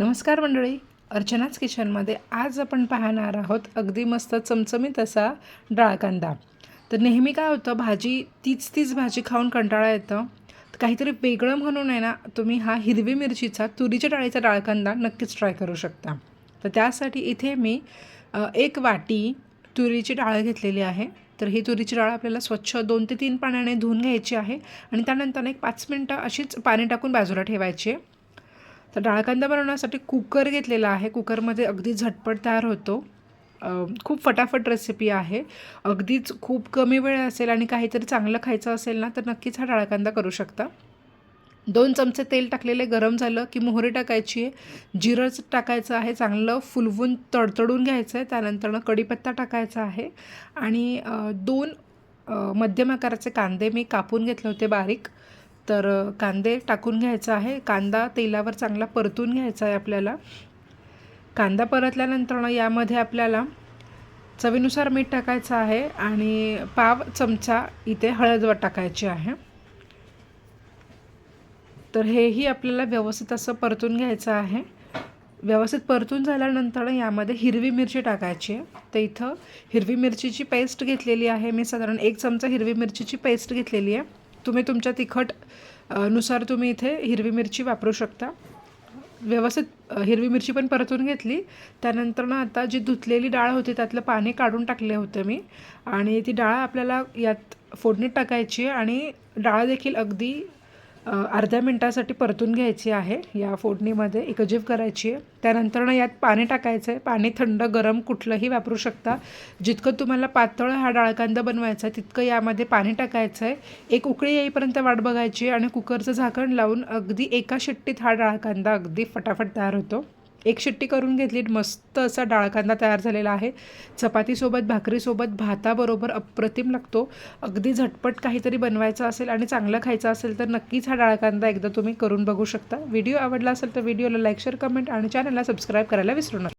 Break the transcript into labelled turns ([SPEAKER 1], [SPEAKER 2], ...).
[SPEAKER 1] नमस्कार मंडळी. अर्चनाच किचनमध्ये आज आपण पाहणार आहोत अगदी मस्त चमचमीत असा डाळ कांदा. तर नेहमी काय होतं भाजी तीच तीच भाजी खाऊन कंटाळा येतं. तर काहीतरी वेगळं म्हणून आहे ना तुम्ही हा हिरवी मिरचीचा तुरीच्या डाळीचा डाळ कांदा नक्कीच ट्राय करू शकता. तर त्यासाठी इथे मी एक वाटी तुरीची डाळ घेतलेली आहे. तर ही तुरीची डाळ आपल्याला स्वच्छ दोन ते तीन पाण्याने धुवून घ्यायची आहे आणि त्यानंतर एक पाच मिनटं अशीच पाणी टाकून बाजूला ठेवायची आहे. तर डाळ कांदा बनवण्यासाठी कुकर घेतलेला आहे. कुकरमध्ये अगदी झटपट तयार होतो. खूप फटाफट रेसिपी आहे. अगदीच खूप कमी वेळ असेल आणि काहीतरी चांगलं खायचं असेल ना तर नक्कीच हा डाळ कांदा करू शकता. दोन चमचे तेल टाकलेले गरम झालं की मोहरी टाकायची आहे. जिरं टाकायचं आहे. चांगलं फुलवून तडतडून घ्यायचं आहे. त्यानंतर कढीपत्ता टाकायचा आहे. आणि दोन मध्यम आकाराचे कांदे मी कापून घेतले होते बारीक. तर कांदे टाकून घ्यायचा आहे. कांदा तेलावर चांगला परतून घ्यायचा आहे आपल्याला. कांदा परतल्यानंतर यामध्ये आपल्याला चवीनुसार मीठ टाकायचं आहे आणि पाव चमचा इथे हळद टाकायची आहे. तर हेही आपल्याला व्यवस्थित असं परतून घ्यायचं आहे. व्यवस्थित परतून झाल्यानंतर यामध्ये हिरवी मिरची टाकायची आहे. तर इथं हिरवी मिरचीची पेस्ट घेतलेली आहे. मी साधारण एक चमचा हिरवी मिरचीची पेस्ट घेतलेली आहे. तुम्ही तुमच्या तिखटनुसार तुम्ही इथे हिरवी मिरची वापरू शकता. व्यवस्थित हिरवी मिरची पण परतून घेतली. त्यानंतर ना आता जी धुतलेली डाळ होती त्यातलं पाणी काढून टाकले होते मी. आणि ती डाळ आपल्याला यात फोडणीत टाकायची आहे आणि डाळ देखील अगदी अर्ध्या मिनटासाठी परतून घ्यायची आहे. या फोडणीमध्ये एकजीव करायची आहे. त्यानंतर यात पाणी टाकायचं आहे पाणी थंड गरम कुठलंही वापरू शकता. जितकं तुम्हाला पातळ हा डाळ कांदा बनवायचा आहे तितकं यामध्ये पाणी टाकायचं आहे एक उकळी येईपर्यंत वाट बघायची आणि कुकरचं झाकण लावून अगदी एका शिट्टीत हा डाळ कांदा अगदी फटाफट तयार होतो. एक शिट्टी करून घेतली मस्त असा डाळ कांदा तयार झालेला आहे. चपातीसोबत भाकरीसोबत भाताबरोबर अप्रतिम लागतो. अगदी झटपट काहीतरी बनवायचं असेल आणि चांगलं खायचं असेल तर नक्कीच हा डाळ कांदा एकदा तुम्ही करून बघू शकता. व्हिडिओ आवडला असेल तर व्हिडिओला लाईक शेअर कमेंट आणि चॅनलला सबस्क्राईब करायला विसरू नका.